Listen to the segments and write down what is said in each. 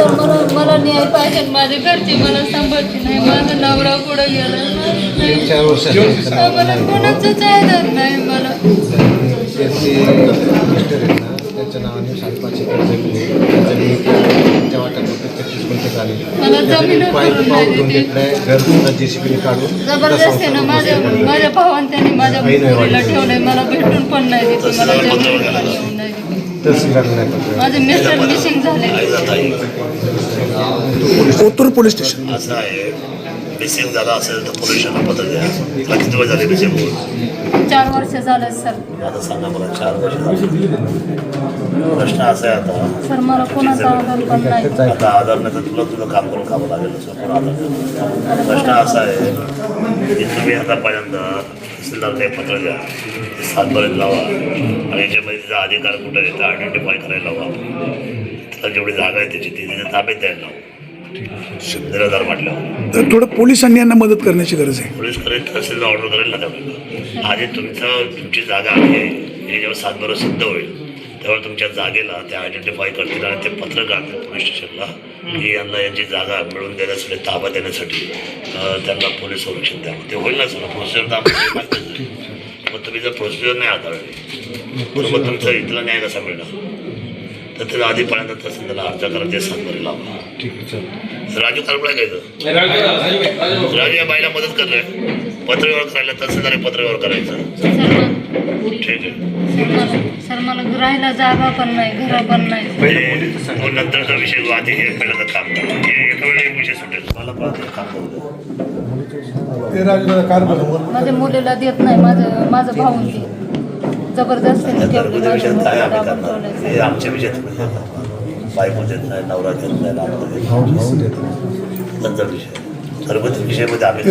Sir मला मला न्याय पाहिजे. माझ्या घरची मला सांभाळते नाही. माझा नवरा कुठं गेला? मला कोणाचंच ऐकत नाही मला. त्यांचे मिस्टर आहेत ना त्यांच्या नावाने साडेपाच एकर जमीन आहे त्या जमिनीत त्यांच्या वाट्यात तेहतीस गुंठे झाले मला त्या जमीन जमिनीत पाईप करून पाऊल नाही देते. घेतलंय घर सुद्धा जेसीबीने काढून. जबरदस्तीनं माझ्या माझ्या भावाने त्यांनी माझ्या मुलीला ठेवलंय मला भेटून पण नाही देते मला जमीन पण ठेवून नाही देते तहसीलदार नाही पत्र माझे मिस्टर मिसिंग झाले ओतूर पोलीस स्टेशन. असं आहे. मिसिंग झाला असेल तर द्या तुला किती वेळ झाले होऊन चार वर्ष झालं सर. आता सांगा मला चार वर्ष झाली. प्रश्न असा आहे आता. सर मला कोणाचा आधार पण नाही. आता आधार नाही तर तुला तुझं काम करून खावं लागेल पण आधार. प्रश्न असा आहे की तुम्ही आता पहिल्यांदा तहसीलदारला एक पत्र द्या ते सातपर्यंत लावा. आणि याच्यामध्ये तिचा अधिकार कुठं आहे ते आयडेंटिफाय करायला लावा. तिला जेवढी जागा आहे त्याची ती तिच्या ताब्यात द्यायला लावा. निराधार म्हटल्यावर तर थोडं पोलिसांनी यांना मदत करण्याची गरज आहे. पोलीस करेल तहसीलला ऑर्डर करेल ना त्यावेळेला आधी तुमचं तुमची जागा आहे. हे जेव्हा सातबारा सिद्ध होईल तेव्हा तुमच्या जागेला ते आयडेंटिफाय करतील आणि ते पत्र काढतील पोलीस स्टेशनला की यांना यांची जागा मिळवून देण्यासाठी ताबा देण्यासाठी त्यांना पोलीस संरक्षण द्यावं ते होईल ना सर? प्रोसिजर तर. मग तुम्ही जर प्रोसिजर नाही हाताळली तर मग तुमचा इथला न्याय कसा मिळणार? तर त्याला आधी पहिल्यांदा तहसीलदारला अर्ज करा ते सातबारी लावा ठीक आहे चालेल. राजू कारपडा घ्यायचं राजू या बाईला मदत करलाय पत्रव्यवहार करायला तहसीलदार हे पत्रव्यवहार करायचं. सर मला- ठीक आहे. सर मला सर मला राहायला जागा पण नाही घर पण नाही. म्हणजे तो नंतरचा विषय आधी हे पहिल्यांदा काम करा. हे एका विषय सुटेल. मला पण आता काम करू द्या. माझ्या मुलीला देत नाही माझं माझं भाऊन ते जबरदस्तीने ठेवलंय. हे आमच्या विषयात बायको देत नाही नवरा देत नाही नातू देत भाऊ भाऊ देतो नाही. नंतर विषय घरगुती विषयामध्ये आम्ही?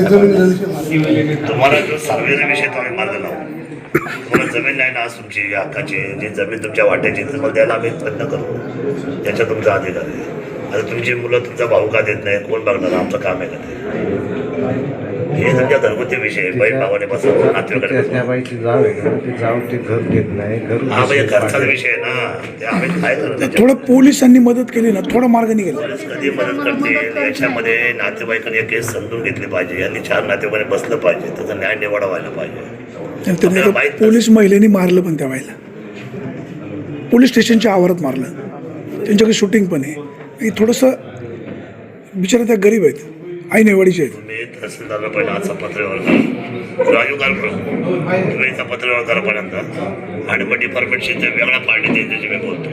तुम्हाला जो विषय तो आम्ही मार्ग लावू. तुम्हाला जमीन नाही ना आज तुमची हक्काची जी जमीन तुमच्या वाट्याची मग द्यायला आम्ही प्रयत्न करू. याचा तुमचा अधिकार आहे. आता तुमची मुलं तुमचा भाऊ का देत नाही कोण बघणार? आमचं काम आहे का ते? हे घरगुती विषय भावाने बसवून त्या नातेवाईकडे त्या बाईची जाव आहे ना ते जाव ते घर देत नाही घर हा म्हणजे घरचाच विषय आहे ना. ते आम्ही काय करू त्याच्यात? थोडं पोलिसांनी मदत केली ना थोडा मार्ग निघेल पोलीस कधी मदत करतील याच्यामध्ये नातेवाईकांनी एक केस समजून घेतली पाहिजे. आणि चार नातेवाईकांनी बसलं पाहिजे. त्याचा न्याय निवाडा व्हायला पाहिजे. आणि त्यांनी एका पोलीस महिलेने मारलं पण त्या बाईला. पोलीस स्टेशनच्या आवारात मारलं. त्यांच्याकडे शूटिंग पण आहे. थोडंसं बिचारा त्या गरीब आहेत. आई नेवाडीचे आहेत तुम्ही तहसीलदारला पहिला आजचा पत्रव्यवहार राजू तुम्ही इथं पत्रव्यवहार करा. पहिल्यांदा आणि मग डिपार्टमेंटशी ते वेगळ्या पार्टी ते त्याची मी बोलतो.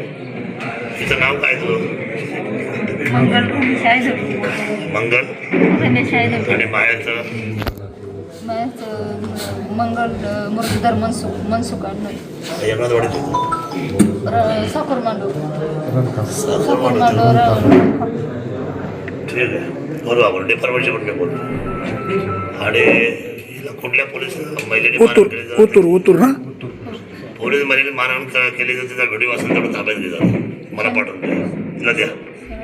तिचं नाव काय तुझं? मंगल. आणि मायाचं? माझं मंगल मुरलीधर मनसुख मनसुख साखर मांडव. साखर मांडव डिपार्टमेंटशी पण मी बोलतो आणि कुठल्या पोलीस महिलेने ओतूर ना पोलीस महिलेने मारहाण क- केली तर तिचा व्हिडिओ असेल तेवढं ताब्यात घे जरा. मला पाठवून द्या. तिला द्या.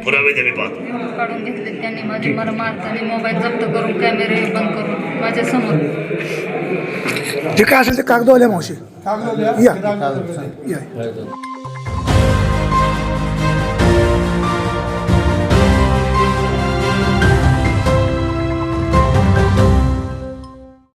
पुरावे मी पाहतो. काढून घेतले त्यांनी. माझे मला मारताना मोबाईल जप्त करून कॅमेरे बंद करून माझ्यासमोर. जे काय असेल ते कागदवाल्या मावशी. या. या.